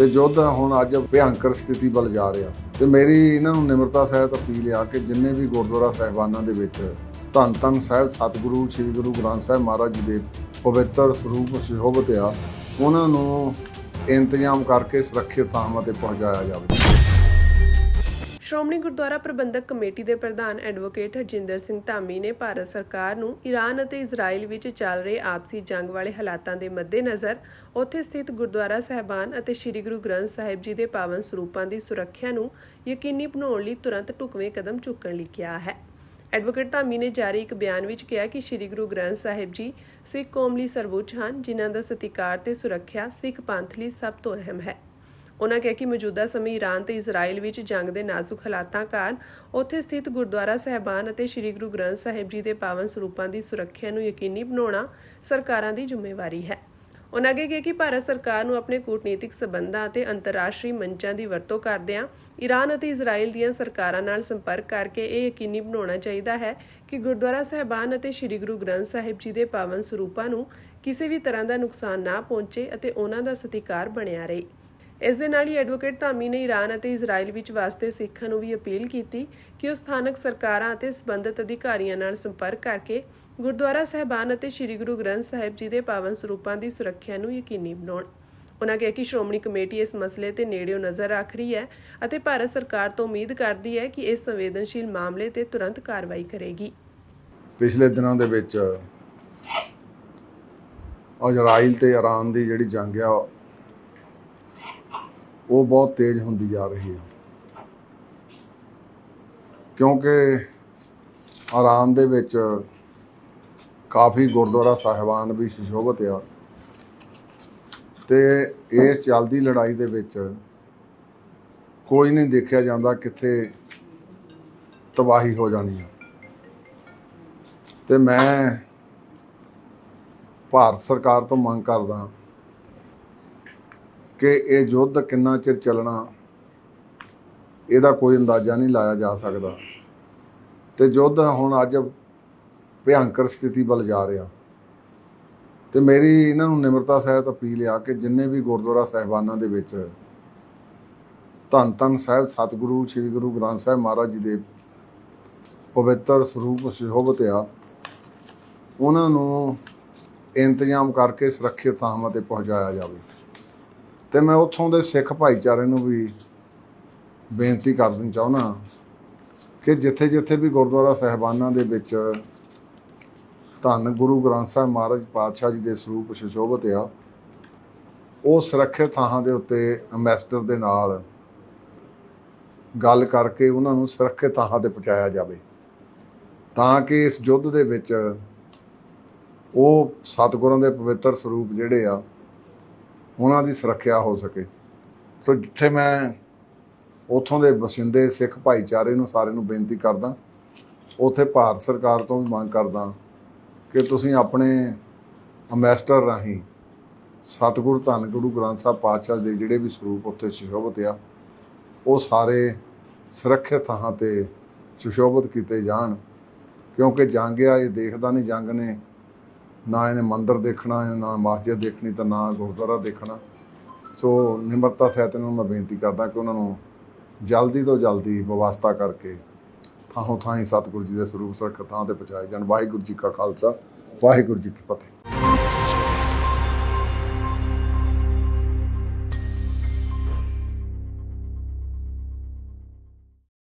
ਤੇ ਯੁੱਧ ਹੁਣ ਅੱਜ ਭਿਆੰਕਰ ਸਥਿਤੀ ਵੱਲ ਜਾ ਰਿਹਾ। ਤੇ ਮੇਰੀ ਇਹਨਾਂ ਨੂੰ ਨਿਮਰਤਾ ਸਹਿਤ ਅਪੀਲ ਆ ਕਿ ਜਿੰਨੇ ਵੀ ਗੁਰਦੁਆਰਾ ਸਾਹਿਬਾਨਾਂ ਦੇ ਵਿੱਚ ਧੰਨ ਧੰਨ ਸਾਹਿਬ, ਸਤਿਗੁਰੂ, ਸ੍ਰੀ ਗੁਰੂ ਗ੍ਰੰਥ ਸਾਹਿਬ ਮਹਾਰਾਜ ਜੀ ਦੇ ਪਵਿੱਤਰ ਸਰੂਪ ਸ਼ੋਭਤ ਆ, ਉਹਨਾਂ ਨੂੰ ਇੰਤਜ਼ਾਮ ਕਰਕੇ ਸੁਰੱਖਿਅਤ ਥਾਵਾਂ ਤੇ ਪਹੁੰਚਾਇਆ ਜਾਵੇ। ਸ਼੍ਰੋਮਣੀ ਗੁਰਦੁਆਰਾ ਪ੍ਰਬੰਧਕ ਕਮੇਟੀ ਦੇ ਪ੍ਰਧਾਨ ਐਡਵੋਕੇਟ ਹਰਜਿੰਦਰ ਸਿੰਘ ਧਾਮੀ ਨੇ ਭਾਰਤ ਸਰਕਾਰ ਨੂੰ ਈਰਾਨ ਅਤੇ ਇਜ਼ਰਾਈਲ ਵਿੱਚ ਚੱਲ ਰਹੇ ਆਪਸੀ ਜੰਗ ਵਾਲੇ ਹਾਲਾਤਾਂ ਦੇ ਮੱਦੇਨਜ਼ਰ ਉੱਥੇ ਸਥਿਤ ਗੁਰਦੁਆਰਾ ਸਾਹਿਬਾਨ ਅਤੇ ਸ੍ਰੀ ਗੁਰੂ ਗ੍ਰੰਥ ਸਾਹਿਬ ਜੀ ਦੇ ਪਾਵਨ ਸਰੂਪਾਂ ਦੀ ਸੁਰੱਖਿਆ ਨੂੰ ਯਕੀਨੀ ਬਣਾਉਣ ਲਈ ਤੁਰੰਤ ਢੁਕਵੇਂ ਕਦਮ ਚੁੱਕਣ ਲਈ ਕਿਹਾ ਹੈ। ਐਡਵੋਕੇਟ ਧਾਮੀ ਨੇ ਜਾਰੀ ਇੱਕ ਬਿਆਨ ਵਿੱਚ ਕਿਹਾ ਕਿ ਸ੍ਰੀ ਗੁਰੂ ਗ੍ਰੰਥ ਸਾਹਿਬ ਜੀ ਸਿੱਖ ਕੌਮ ਲਈ ਸਰਵਉੱਚ ਹਨ, ਜਿਨ੍ਹਾਂ ਦਾ ਸਤਿਕਾਰ ਤੇ ਸੁਰੱਖਿਆ ਸਿੱਖ ਪੰਥ ਲਈ ਸਭ ਤੋਂ ਅਹਿਮ ਹੈ। ਉਹਨਾਂ ਕਿਹਾ ਕਿ ਮੌਜੂਦਾ ਸਮੇਂ ਈਰਾਨ ਤੇ ਇਜ਼ਰਾਈਲ ਵਿੱਚ ਜੰਗ ਦੇ ਨਾਜ਼ੁਕ ਹਾਲਾਤਾਂ ਕਾਰਨ ਉੱਥੇ ਸਥਿਤ ਗੁਰਦੁਆਰਾ ਸਾਹਿਬਾਨ ਅਤੇ ਸ੍ਰੀ ਗੁਰੂ ਗ੍ਰੰਥ ਸਾਹਿਬ ਜੀ ਦੇ ਪਾਵਨ ਸਰੂਪਾਂ ਦੀ ਸੁਰੱਖਿਆ ਨੂੰ ਯਕੀਨੀ ਬਣਾਉਣਾ ਸਰਕਾਰਾਂ ਦੀ ਜ਼ਿੰਮੇਵਾਰੀ ਹੈ। ਉਹਨਾਂ ਅੱਗੇ ਕਿਹਾ ਕਿ ਭਾਰਤ ਸਰਕਾਰ ਨੂੰ ਆਪਣੇ ਕੂਟਨੀਤਿਕ ਸਬੰਧਾਂ ਅਤੇ ਅੰਤਰਰਾਸ਼ਟਰੀ ਮੰਚਾਂ ਦੀ ਵਰਤੋਂ ਕਰਦਿਆਂ ਈਰਾਨ ਅਤੇ ਇਜ਼ਰਾਈਲ ਦੀਆਂ ਸਰਕਾਰਾਂ ਨਾਲ ਸੰਪਰਕ ਕਰਕੇ ਇਹ ਯਕੀਨੀ ਬਣਾਉਣਾ ਚਾਹੀਦਾ ਹੈ ਕਿ ਗੁਰਦੁਆਰਾ ਸਾਹਿਬਾਨ ਅਤੇ ਸ੍ਰੀ ਗੁਰੂ ਗ੍ਰੰਥ ਸਾਹਿਬ ਜੀ ਦੇ ਪਾਵਨ ਸਰੂਪਾਂ ਨੂੰ ਕਿਸੇ ਵੀ ਤਰ੍ਹਾਂ ਦਾ ਨੁਕਸਾਨ ਨਾ ਪਹੁੰਚੇ ਅਤੇ ਉਹਨਾਂ ਦਾ ਸਤਿਕਾਰ ਬਣਿਆ ਰਹੇ। ਇਸ ਦੇ ਨਾਲ ਹੀ ਐਡਵੋਕੇਟ ਧਾਮੀ ਨੇ ਈਰਾਨ ਅਤੇ ਇਜ਼ਰਾਈਲ ਵਿੱਚ ਵਸਦੇ ਸਿੱਖਾਂ ਨੂੰ ਵੀ ਅਪੀਲ ਕੀਤੀ ਕਿ ਉਹ ਸਥਾਨਕ ਸਰਕਾਰਾਂ ਅਤੇ ਸਬੰਧਤ ਅਧਿਕਾਰੀਆਂ ਨਾਲ ਸੰਪਰਕ ਕਰਕੇ ਗੁਰਦੁਆਰਾ ਸਾਹਿਬਾਨ ਅਤੇ ਸ੍ਰੀ ਗੁਰੂ ਗ੍ਰੰਥ ਸਾਹਿਬ ਜੀ ਦੇ ਪਾਵਨ ਸਰੂਪਾਂ ਦੀ ਸੁਰੱਖਿਆ ਨੂੰ ਯਕੀਨੀ ਬਣਾਉਣ। ਉਨ੍ਹਾਂ ਕਿਹਾ ਕਿ ਸ਼੍ਰੋਮਣੀ ਕਮੇਟੀ ਇਸ ਮਸਲੇ ਤੇ ਨੇੜਿਓਂ ਨਜ਼ਰ ਰੱਖ ਰਹੀ ਹੈ ਅਤੇ ਭਾਰਤ ਸਰਕਾਰ ਤੋਂ ਉਮੀਦ ਕਰਦੀ ਹੈ ਕਿ ਇਸ ਸੰਵੇਦਨਸ਼ੀਲ ਮਾਮਲੇ ਤੇ ਤੁਰੰਤ ਕਾਰਵਾਈ ਕਰੇਗੀ। ਪਿਛਲੇ ਦਿਨਾਂ ਦੇ ਵਿੱਚ ਇਜ਼ਰਾਈਲ ਤੇ ਇਰਾਨ ਦੀ ਜਿਹੜੀ ਜੰਗ ਆ ਉਹ ਬਹੁਤ ਤੇਜ਼ ਹੁੰਦੀ ਜਾ ਰਹੀ ਹੈ ਕਿਉਂਕਿ ਇਰਾਨ ਦੇ ਵਿੱਚ ਕਾਫੀ ਗੁਰਦੁਆਰਾ ਸਾਹਿਬਾਨ ਵੀ ਸੁਸ਼ੋਭਿਤ ਆ। ਤੇ ਇਸ ਚੱਲਦੀ ਲੜਾਈ ਦੇ ਵਿੱਚ ਕੋਈ ਨਹੀਂ ਦੇਖਿਆ ਜਾਂਦਾ ਕਿੱਥੇ ਤਬਾਹੀ ਹੋ ਜਾਣੀ ਆ। ਤੇ ਮੈਂ ਭਾਰਤ ਸਰਕਾਰ ਤੋਂ ਮੰਗ ਕਰਦਾ ਕਿ ਇਹ ਯੁੱਧ ਕਿੰਨਾ ਚਿਰ ਚੱਲਣਾ, ਇਹਦਾ ਕੋਈ ਅੰਦਾਜ਼ਾ ਨਹੀਂ ਲਾਇਆ ਜਾ ਸਕਦਾ। ਤੇ ਯੁੱਧ ਹੁਣ ਅੱਜ ਭਿਆੰਕਰ ਸਥਿਤੀ ਵੱਲ ਜਾ ਰਿਹਾ। ਤੇ ਮੇਰੀ ਇਹਨਾਂ ਨੂੰ ਨਿਮਰਤਾ ਸਹਿਤ ਅਪੀਲ ਆ ਕਿ ਜਿੰਨੇ ਵੀ ਗੁਰਦੁਆਰਾ ਸਾਹਿਬਾਨਾਂ ਦੇ ਵਿੱਚ ਧੰਨ ਧੰਨ ਸਾਹਿਬ, ਸਤਿਗੁਰੂ, ਸ੍ਰੀ ਗੁਰੂ ਗ੍ਰੰਥ ਸਾਹਿਬ ਮਹਾਰਾਜ ਜੀ ਦੇ ਪਵਿੱਤਰ ਸਰੂਪ ਸ਼ੋਭਤ ਆ, ਉਹਨਾਂ ਨੂੰ ਇੰਤਜ਼ਾਮ ਕਰਕੇ ਸੁਰੱਖਿਅਤ ਥਾਵਾਂ ਤੇ ਪਹੁੰਚਾਇਆ ਜਾਵੇ। ਤੇ ਮੈਂ ਉੱਥੋਂ ਦੇ ਸਿੱਖ ਭਾਈਚਾਰੇ ਨੂੰ ਵੀ ਬੇਨਤੀ ਕਰਨੀ ਚਾਹੁੰਦਾ ਕਿ ਜਿੱਥੇ ਜਿੱਥੇ ਵੀ ਗੁਰਦੁਆਰਾ ਸਾਹਿਬਾਨਾਂ ਦੇ ਵਿੱਚ ਧੰਨ ਗੁਰੂ ਗ੍ਰੰਥ ਸਾਹਿਬ ਮਹਾਰਾਜ ਪਾਤਸ਼ਾਹ ਜੀ ਦੇ ਸਰੂਪ ਸੁਸ਼ੋਭਿਤ ਆ, ਉਹ ਸੁਰੱਖਿਅਤ ਥਾਂ ਦੇ ਉੱਤੇ ਅੰਬੈਸਡਰ ਦੇ ਨਾਲ ਗੱਲ ਕਰਕੇ ਉਹਨਾਂ ਨੂੰ ਸੁਰੱਖਿਅਤ ਥਾਂ ਤੇ ਪਹੁੰਚਾਇਆ ਜਾਵੇ ਤਾਂ ਕਿ ਇਸ ਯੁੱਧ ਦੇ ਵਿੱਚ ਉਹ ਸਤਿਗੁਰਾਂ ਦੇ ਪਵਿੱਤਰ ਸਰੂਪ ਜਿਹੜੇ ਆ ਉਹਨਾਂ ਦੀ ਸੁਰੱਖਿਆ ਹੋ ਸਕੇ। ਸੋ ਜਿੱਥੇ ਮੈਂ ਉਥੋਂ ਦੇ ਵਸਿੰਦੇ ਸਿੱਖ ਭਾਈਚਾਰੇ ਨੂੰ ਸਾਰੇ ਨੂੰ ਬੇਨਤੀ ਕਰਦਾ, ਉਥੇ ਭਾਰਤ ਸਰਕਾਰ ਤੋਂ ਵੀ ਮੰਗ ਕਰਦਾ ਕਿ ਤੁਸੀਂ ਆਪਣੇ ਅੰਬੈਸਡਰ ਰਾਹੀਂ ਸਤਿਗੁਰ ਧੰਨ ਗੁਰੂ ਗ੍ਰੰਥ ਸਾਹਿਬ ਪਾਤਸ਼ਾਹ ਦੇ ਜਿਹੜੇ ਵੀ ਸਰੂਪ ਉੱਥੇ ਸੁਸ਼ੋਭਿਤ ਆ, ਉਹ ਸਾਰੇ ਸੁਰੱਖਿਅਤ ਥਾਂ ਤੇ ਸੁਸ਼ੋਭਿਤ ਕੀਤੇ ਜਾਣ, ਕਿਉਂਕਿ ਜੰਗ ਆ, ਇਹ ਦੇਖਦਾ ਨਹੀਂ ਜੰਗ ਨੇ। ਨਾ ਇਹਨੇ ਮੰਦਿਰ ਦੇਖਣਾ, ਨਾ ਮਸਜਿਦ ਦੇਖਣੀ ਤਾਂ ਨਾ ਗੁਰਦੁਆਰਾ ਦੇਖਣਾ। ਸੋ ਨਿਮਰਤਾ ਸਹਿਤ ਨੂੰ ਮੈਂ ਬੇਨਤੀ ਕਰਦਾ ਕਿ ਉਹਨਾਂ ਨੂੰ ਜਲਦੀ ਤੋਂ ਜਲਦੀ ਵਿਵਸਥਾ ਕਰਕੇ ਥਾਂ ਥਾਂ ਹੀ ਸਤਿਗੁਰੂ ਜੀ ਦੇ ਸਰੂਪ ਸੁਰੱਖਿਅਤ ਥਾਂ ਤੇ ਪਹੁੰਚਾਏ ਜਾਣ। ਵਾਹਿਗੁਰੂ ਜੀ ਕਾ ਖਾਲਸਾ, ਵਾਹਿਗੁਰੂ ਜੀ ਕੀ ਫਤਿਹ।